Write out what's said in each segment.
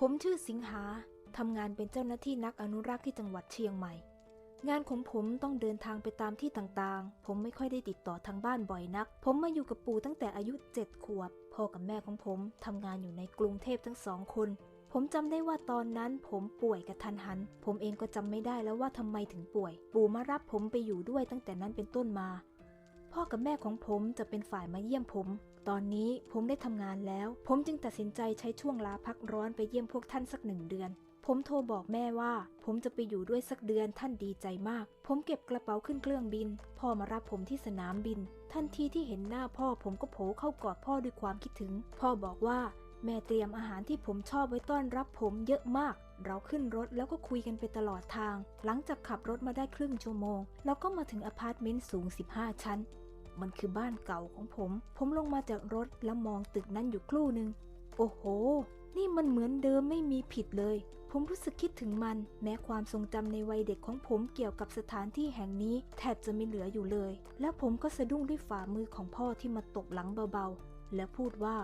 ผมชื่อสิงหานเป็นเจ้าหน้าที่นักอนุรักษ์ที่จังหวัดเชียงใหม่ งานของผมต้องเดินทางไปตามที่ต่างๆ ผมไม่ค่อยได้ติดต่อทางบ้านบ่อยนัก ผมมาอยู่กับปู่ตั้งแต่อายุ7ขวบ พ่อกับแม่ของผมทำงานอยู่ในกรุงเทพทั้งสองคน ผมจำได้ว่าตอนนั้นผมป่วยกระทันหัน ผมเองก็จำไม่ได้แล้วว่าทำไมถึงป่วย ปู่มารับผมไปอยู่ด้วยตั้งแต่นั้นเป็นต้นมา พ่อกับแม่ของผมจะเป็นฝ่ายมาเยี่ยมผม ตอนนี้ผมได้ทำงานแล้ว ผมจึงตัดสินใจใช้ช่วงลาพักร้อนไปเยี่ยมพวกท่านสักหนึ่งเดือน ผมโทรบอกแม่ว่า ผมจะไปอยู่ด้วยสักเดือนท่านดีใจมาก ผมเก็บกระเป๋าขึ้นเครื่องบิน พ่อมารับผมที่สนามบิน ทันทีที่เห็นหน้าพ่อผมก็โผล่เข้ากอดพ่อด้วยความคิดถึง พ่อบอกว่าแม่เตรียมอาหารที่ผมชอบไว้ต้อนรับผมเยอะมาก เราขึ้นรถแล้วก็คุยกันไปตลอดทาง หลังจากขับรถมาได้ครึ่งชั่วโมง เราก็มาถึงอพาร์ตเมนต์สูง 15 ชั้น มันคือบ้านเก่าของผม ผมลงมาจากรถแล้วมองตึกนั้นอยู่ครู่หนึ่ง โอ้โห นี่มันเหมือนเดิมไม่มีผิดเลย ผมรู้สึกคิดถึงมัน แม้ความทรงจำในวัยเด็กของผมเกี่ยวกับสถานที่แห่งนี้ แทบจะไม่เหลืออยู่เลย แล้วผมก็สะดุ้งด้วยฝ่ามือของพ่อที่มาตบหลังเบาๆ และพูดว่า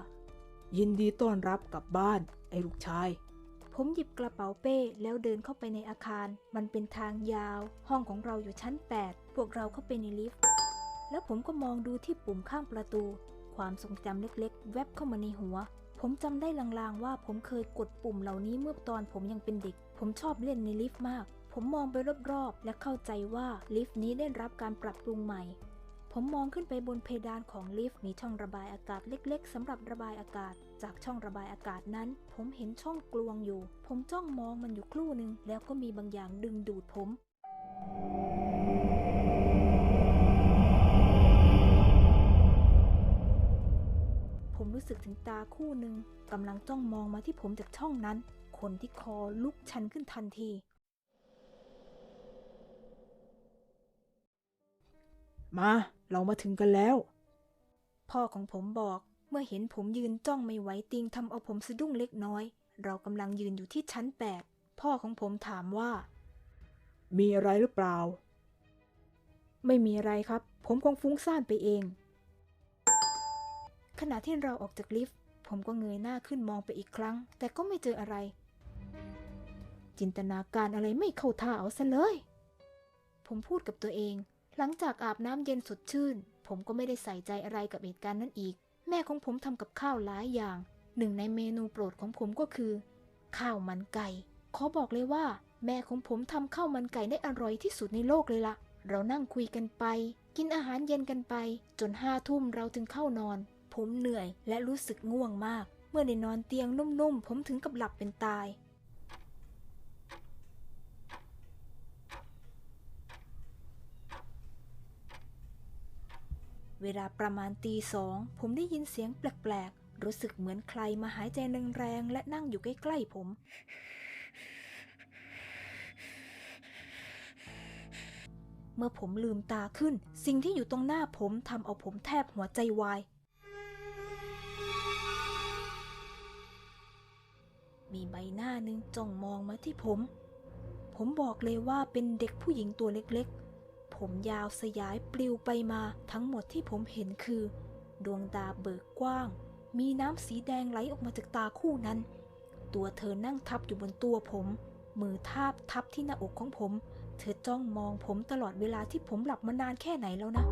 ยินดีต้อนรับกลับบ้าน ไอ้ลูกชายผมหยิบกระเป๋าเป้แล้วเดินเข้าไปในอาคาร มันเป็นทางยาว ห้องของเราอยู่ชั้น 8 พวกเราเข้าไปในลิฟต์ แล้วผมก็มองดูที่ปุ่มข้างประตู ความทรงจำเล็กๆ แวบเข้ามาในหัว ผมจำได้ลางๆว่าผมเคยกดปุ่มเหล่านี้เมื่อตอนผมยังเป็นเด็ก ผมชอบเล่นในลิฟต์มาก ผมมองไปรอบๆ และเข้าใจว่าลิฟต์นี้ได้รับการปรับปรุงใหม่ ผมมองขึ้นไปบนเพดานของลิฟต์มีช่องระบายอากาศเล็กๆสำหรับระบายอากาศ จากช่องระบายอากาศนั้น ผมเห็นช่องกลวงอยู่ ผมจ้องมองมันอยู่ครู่หนึ่งแล้วก็มีบางอย่างดึงดูดผมผม รู้สึกถึงตาคู่หนึ่งกำลังจ้องมองมาที่ผมจากช่องนั้น คนที่คอลุกชันขึ้นทันที มาเรามาถึงกันแล้ว พ่อของผมบอกเมื่อเห็นผมยืนจ้องไม่ไหวติงทำเอาผมสะดุ้งเล็กน้อย เรากำลังยืนอยู่ที่ชั้น8พ่อของผมถามว่า มีอะไรหรือเปล่า ไม่มีอะไรครับ ผมคงฟุ้งซ่านไปเอง ขณะที่เราออกจากลิฟต์ ผมก็เงยหน้าขึ้นมองไปอีกครั้ง แต่ก็ไม่เจออะไร จินตนาการอะไรไม่เข้าท่าเอาซะเลย ผมพูดกับตัวเอง หลังจากอาบน้ำเย็นสดชื่น ผมก็ไม่ได้ใส่ใจอะไรกับเหตุการณ์นั้นอีก แม่ของผมทำกับข้าวหลายอย่าง หนึ่งในเมนูโปรดของผมก็คือ ข้าวมันไก่ ขอบอกเลยว่า แม่ของผมทำข้าวมันไก่ได้อร่อยที่สุดในโลกเลยละเรานั่งคุยกันไปกินอาหารเย็นกันไป จนห้าทุ่มเราถึงเข้านอน ผมเหนื่อยและรู้สึกง่วงมาก เมื่อได้นอนเตียงนุ่มๆ ผมถึงกับหลับเป็นตาย เวลาประมาณตีสอง ผมได้ยินเสียงแปลกๆ รู้สึกเหมือนใครมาหายใจแรงๆ และนั่งอยู่ใกล้ๆผมเมื่อผมลืมตาขึ้น สิ่งที่อยู่ตรงหน้าผมทำเอาผมแทบหัวใจวาย มีใบหน้าหนึ่งจ้องมองมาที่ผม ผมบอกเลยว่าเป็นเด็กผู้หญิงตัวเล็กๆ ผมยาวสยายปลิวไปมาทั้งหมดที่ผมเห็นคือ ดวงตาเบิกกว้าง มีน้ำสีแดงไหลออกมาจากตาคู่นั้น ตัวเธอนั่งทับอยู่บนตัวผม มือทาบทับที่หน้าอกของผม เธอจ้องมองผมตลอดเวลาที่ผมหลับมานานแค่ไหนแล้วนะ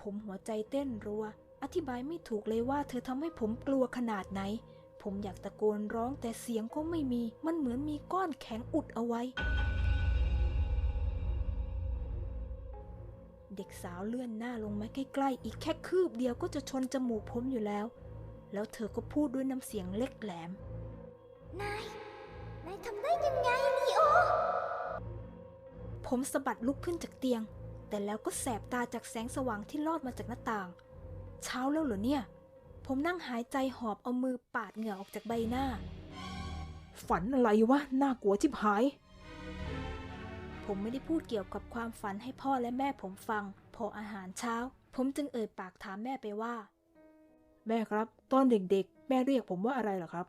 ผมหัวใจเต้นรัว อธิบายไม่ถูกเลยว่าเธอทำให้ผมกลัวขนาดไหน ผมอยากตะโกนร้องแต่เสียงก็ไม่มี มันเหมือนมีก้อนแข็งอุดเอาไว้ เด็กสาวเลื่อนหน้าลงมาใกล้ๆ อีกแค่คืบเดียวก็จะชนจมูกผมอยู่แล้ว แล้วเธอก็พูดด้วยน้ำเสียงเล็กแหลม นาย นายทำได้ยังไงลีโอ ผมสะบัดลุกขึ้นจากเตียง แต่แล้วก็แสบตาจากแสงสว่างที่ลอดมาจากหน้าต่าง เช้าแล้วเหรอเนี่ย ผมนั่งหายใจหอบเอามือปาดเหงื่อออกจากใบหน้า ฝันอะไรวะ น่ากลัวชิบหาย ผมไม่ได้พูดเกี่ยวกับความฝันให้พ่อและแม่ผมฟัง พออาหารเช้า ผมจึงเอ่ยปากถามแม่ไปว่า แม่ครับ ตอนเด็กๆ แม่เรียกผมว่าอะไรเหรอครับ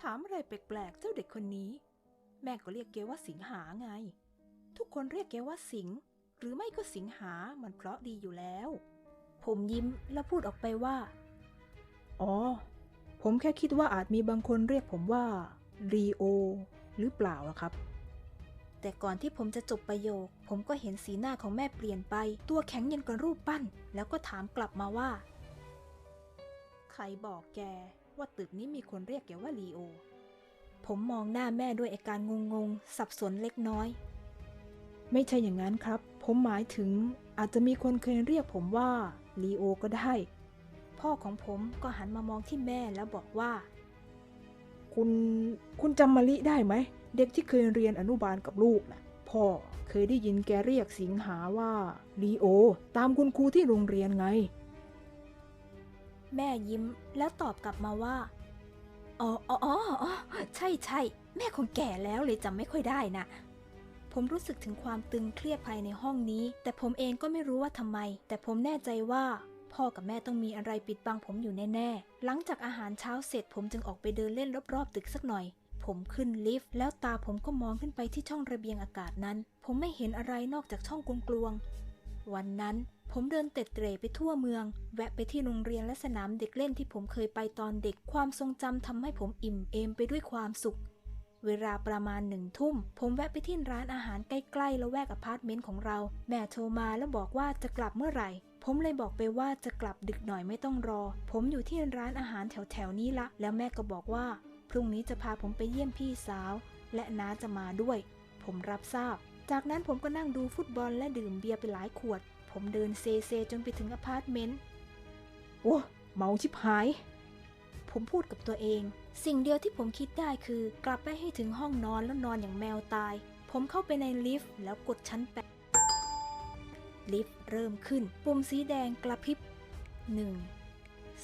ถามอะไรแปลกๆ เจ้าเด็กคนนี้ แม่ก็เรียกแกว่าสิงหาไง ทุกคนเรียกแกว่าสิงหรือไม่ก็สิงหา มันเพราะดีอยู่แล้ว ผมยิ้มแล้วพูดออกไปว่า อ๋อ ผมแค่คิดว่าอาจมีบางคนเรียกผมว่ารีโอหรือเปล่าล่ะครับ แต่ก่อนที่ผมจะจบประโยค ผมก็เห็นสีหน้าของแม่เปลี่ยนไป ตัวแข็งอยังกับรูปปั้น แล้วก็ถามกลับมาว่า ใครบอกแกว่าตึกนี้มีคนเรียกแกว่าลีโอ ผมมองหน้าแม่ด้วยอาการงงๆ สับสนเล็กน้อย ไม่ใช่อย่างนั้นครับ ผมหมายถึงอาจจะมีคนเคยเรียกผมว่า ลีโอก็ได้ พ่อของผมก็หันมามองที่แม่แล้วบอกว่า คุณคุณจำมะลิได้ไหม เด็กที่เคยเรียนอนุบาลกับลูกนะพ่อเคยได้ยินแกเรียกสิงหาว่าลีโอ ตามคุณครูที่โรงเรียนไง แม่ยิ้มแล้วตอบกลับมาว่าอ๋ออ๋ออ๋ออ๋อใช่ใช่แม่คงแก่แล้วเลยจำไม่ค่อยได้นะ ผมรู้สึกถึงความตึงเครียดภายในห้องนี้ แต่ผมเองก็ไม่รู้ว่าทำไม แต่ผมแน่ใจว่าพ่อกับแม่ต้องมีอะไรปิดบังผมอยู่แน่ๆ หลังจากอาหารเช้าเสร็จผมจึงออกไปเดินเล่นรอบๆตึกสักหน่อย ผมขึ้นลิฟต์แล้วตาผมก็มองขึ้นไปที่ช่องระเบียงอากาศนั้น ผมไม่เห็นอะไรนอกจากช่องกลวงๆ วันนั้นผมเดินเตร็ดเตร่ไปทั่วเมือง แวะไปที่โรงเรียนและสนามเด็กเล่นที่ผมเคยไปตอนเด็ก ความทรงจำทำให้ผมอิ่มเอมไปด้วยความสุข เวลาประมาณหนึ่งทุ่ม ผมแวะไปที่ร้านอาหารใกล้ๆ และแวกอพาร์ตเมนต์ของเรา แม่โทรมาแล้วบอกว่าจะกลับเมื่อไหร่ ผมเลยบอกไปว่าจะกลับดึกหน่อยไม่ต้องรอ ผมอยู่ที่ร้านอาหารแถวๆนี้ละ แล้วแม่ก็บอกว่า พรุ่งนี้จะพาผมไปเยี่ยมพี่สาว และน้าจะมาด้วย ผมรับทราบ จากนั้นผมก็นั่งดูฟุตบอลและดื่มเบียร์ไปหลายขวด ผมเดินเซเซจนไปถึงอพาร์ตเมนต์ โอ้เมาชิบหาย ผมพูดกับตัวเอง สิ่งเดียวที่ผมคิดได้คือกลับไปให้ถึงห้องนอนแล้วนอนอย่างแมวตาย ผมเข้าไปในลิฟต์แล้วกดชั้นแปดลิฟต์เริ่มขึ้น ปุ่มสีแดงกระพริบ 1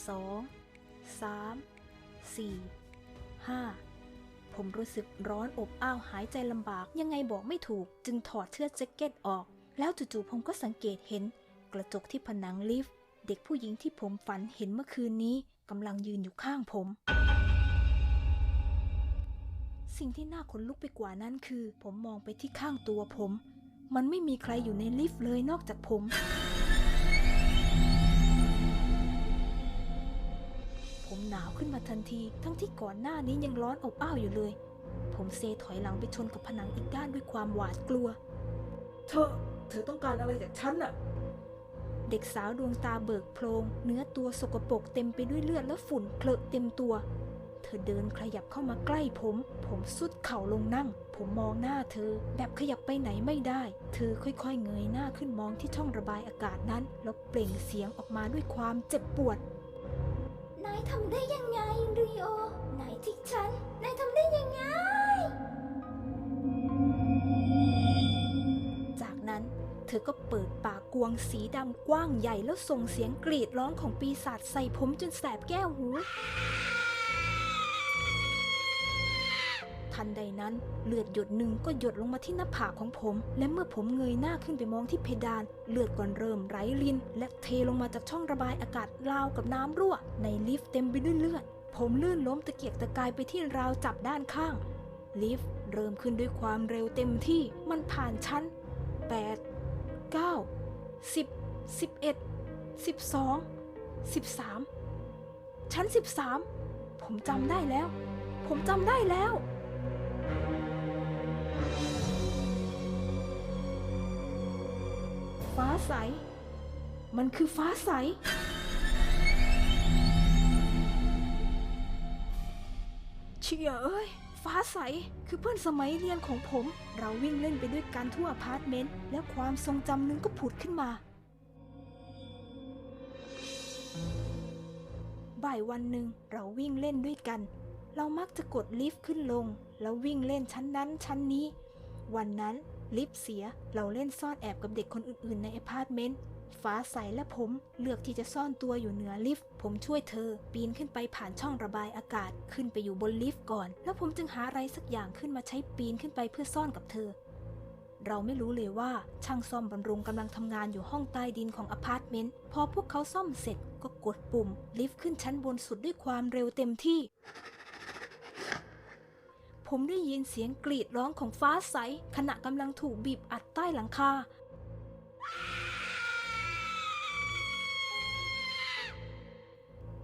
2 3 4 5 ผมรู้สึกร้อนอบอ้าวหายใจลำบากยังไงบอกไม่ถูก จึงถอดเสื้อแจ็คเก็ตออก แล้วจู่ๆผมก็สังเกตเห็น กระจกที่ผนังลิฟต์ เด็กผู้หญิงที่ผมฝันเห็นเมื่อคืนนี้กำลังยืนอยู่ข้างผม สิ่งที่น่าขนลุกไปกว่านั้นคือ ผมมองไปที่ข้างตัวผม มันไม่มีใครอยู่ในลิฟต์เลยนอกจากผม ผมหนาวขึ้นมาทันที ทั้งที่ก่อนหน้านี้ยังร้อนอบอ้าวอยู่เลย ผมเซถอยหลังไปชนกับผนังอีกด้านด้วยความหวาดกลัว เธอ เธอต้องการอะไรจากฉันอะเด็กสาวดวงตาเบิกโพลงเนื้อตัวสกปรกเต็มไปด้วยเลือดและฝุ่นเคลอะเต็มตัว เธอเดินขยับเข้ามาใกล้ผม ผมสุดเข่าลงนั่ง ผมมองหน้าเธอ แบบขยับไปไหนไม่ได้ เธอค่อยๆเงยหน้าขึ้นมองที่ช่องระบายอากาศนั้น แล้วเปล่งเสียงออกมาด้วยความเจ็บปวด นายทำได้ยังไงริโอ นายทิ้งฉัน นายทำได้ยังไง จากนั้นเธอก็เปิดปากกวงสีดำกว้างใหญ่แล้วส่งเสียงกรีดร้องของปีศาจใส่ผมจนแสบแก้วหู ทันใดนั้น เลือดหยดหนึ่งก็หยดลงมาที่หน้าผากของผม และเมื่อผมเงยหน้าขึ้นไปมองที่เพดาน เลือดก็เริ่มไหลริน และเทลงมาจากช่องระบายอากาศราวกับน้ำรั่ว ในลิฟต์เต็มไปด้วยเลือด ผมลื่นล้มตะเกียกตะกายไปที่ราวจับด้านข้าง ลิฟต์เริ่มขึ้นด้วยความเร็วเต็มที่มันผ่านชั้น 8 9 10 11 12 13 ชั้น 13 ผมจำได้แล้ว ผมจำได้แล้ว ฟ้าใส มันคือฟ้าใส เชี่ยเอ้ย ฟ้าใสคือเพื่อนสมัยเรียนของผม เราวิ่งเล่นไปด้วยกันทั่วอพาร์ตเมนต์ แล้วความทรงจำหนึงก็ผุดขึ้นมา บ่ายวันหนึ่งเราวิ่งเล่นด้วยกัน เรามักจะกดลิฟต์ขึ้นลง แล้ววิ่งเล่นชั้นนั้นชั้นนี้ วันนั้น ลิฟต์เสียเราเล่นซ่อนแอบกับเด็กคนอื่นๆ ในอพาร์ตเมนต์ฟ้าใสและผมเลือกที่จะซ่อนตัวอยู่เหนือลิฟต์ ผมช่วยเธอ ปีนขึ้นไปผ่านช่องระบายอากาศ ขึ้นไปอยู่บนลิฟต์ก่อน แล้วผมจึงหาอะไรสักอย่างขึ้นมาใช้ปีนขึ้นไปเพื่อซ่อนกับเธอ เราไม่รู้เลยว่าช่างซ่อมบำรุงกำลังทำงานอยู่ห้องใต้ดินของอพาร์ตเมนต์ พอพวกเขาซ่อมเสร็จก็กดปุ่ม ลิฟต์ขึ้นชั้นบนสุดด้วยความเร็วเต็มที่ ผมได้ยินเสียงกรีดร้องของฟ้าใส ขณะกำลังถูกบีบอัดใต้หลังคา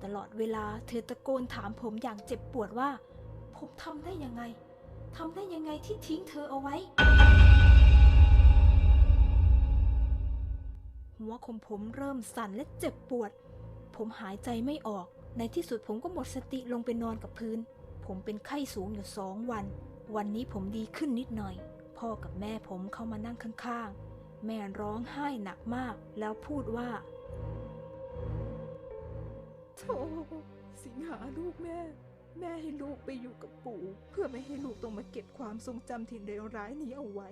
ตลอดเวลาเธอตะโกนถามผมอย่างเจ็บปวดว่า ผมทำได้ยังไงทำได้ยังไงที่ทิ้งเธอเอาไว้ หัวของผมเริ่มสั่นและเจ็บปวด ผมหายใจไม่ออก ในที่สุดผมก็หมดสติลงไปนอนกับพื้น ผมเป็นไข้สูงอยู่สองวัน วันนี้ผมดีขึ้นนิดหน่อย พ่อกับแม่ผมเข้ามานั่งข้างๆ แม่ร้องไห้หนักมาก แล้วพูดว่าโธ่สิงหาลูกแม่ แม่ให้ลูกไปอยู่กับปู่ เพื่อไม่ให้ลูกต้องมาเก็บความทรงจำที่เลวร้ายนี้เอาไว้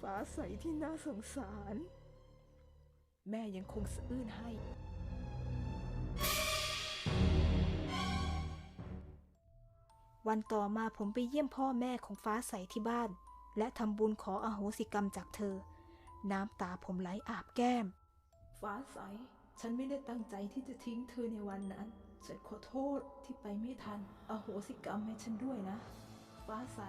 ฟ้าใสที่น่าสงสาร แม่ยังคงสะอื้นให้ วันต่อมาผมไปเยี่ยมพ่อแม่ของฟ้าใสที่บ้าน และทำบุญขออโหสิกรรมจากเธอ น้ำตาผมไหลอาบแก้ม ฟ้าใส ฉันไม่ได้ตั้งใจที่จะทิ้งเธอในวันนั้น ฉันขอโทษที่ไปไม่ทัน อโหสิกรรมให้ฉันด้วยนะ ฟ้าใส